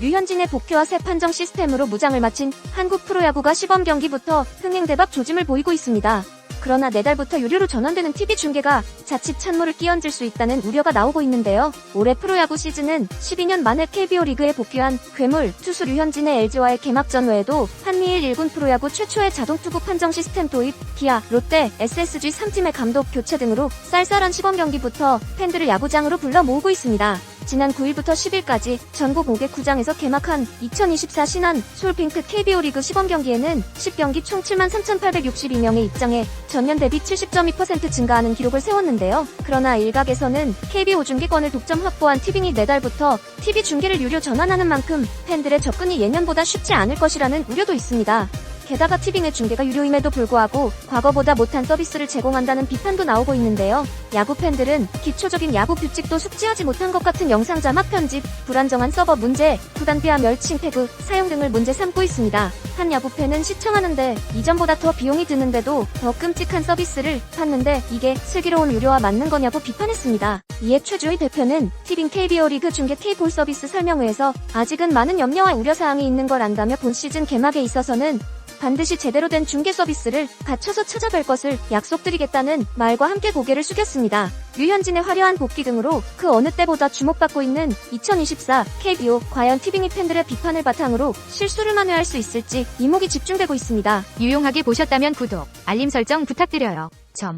류현진의 복귀와 새 판정 시스템으로 무장을 마친 한국 프로야구가 시범 경기부터 흥행대박 조짐을 보이고 있습니다. 그러나 내달부터 유료로 전환되는 TV 중계가 자칫 찬물을 끼얹을 수 있다는 우려가 나오고 있는데요. 올해 프로야구 시즌은 12년 만에 KBO 리그에 복귀한 괴물 투수 류현진의 LG와의 개막전 외에도 한미일 1군 프로야구 최초의 자동투구 판정 시스템 도입, 기아, 롯데, SSG 3팀의 감독 교체 등으로 쌀쌀한 시범 경기부터 팬들을 야구장으로 불러 모으고 있습니다. 지난 9일부터 10일까지 전국 5개 구장에서 개막한 2024 신한 솔핑크 KBO 리그 시범 경기에는 10경기 총 73,862명의 입장에 전년 대비 70.2% 증가하는 기록을 세웠는데요. 그러나 일각에서는 KBO 중계권을 독점 확보한 티빙이 내달부터 TV 중계를 유료 전환하는 만큼 팬들의 접근이 예년보다 쉽지 않을 것이라는 우려도 있습니다. 게다가 티빙의 중계가 유료임에도 불구하고 과거보다 못한 서비스를 제공한다는 비판도 나오고 있는데요. 야구 팬들은 기초적인 야구 규칙도 숙지하지 못한 것 같은 영상 자막 편집, 불안정한 서버 문제, 부단피와 멸칭 태그, 사용 등을 문제 삼고 있습니다. 한 야구 팬은 시청하는데 이전보다 더 비용이 드는데도 더 끔찍한 서비스를 받는데 이게 슬기로운 유료와 맞는 거냐고 비판했습니다. 이에 최주희 대표는 티빙 KBO 리그 중계 K볼 서비스 설명회에서 아직은 많은 염려와 우려사항이 있는 걸 안다며 본 시즌 개막에 있어서는 반드시 제대로 된 중개 서비스를 갖춰서 찾아뵐 것을 약속드리겠다는 말과 함께 고개를 숙였습니다. 류현진의 화려한 복귀 등으로 그 어느 때보다 주목받고 있는 2024 KBO 과연 티빙이 팬들의 비판을 바탕으로 실수를 만회할 수 있을지 이목이 집중되고 있습니다. 유용하게 보셨다면 구독, 알림 설정 부탁드려요.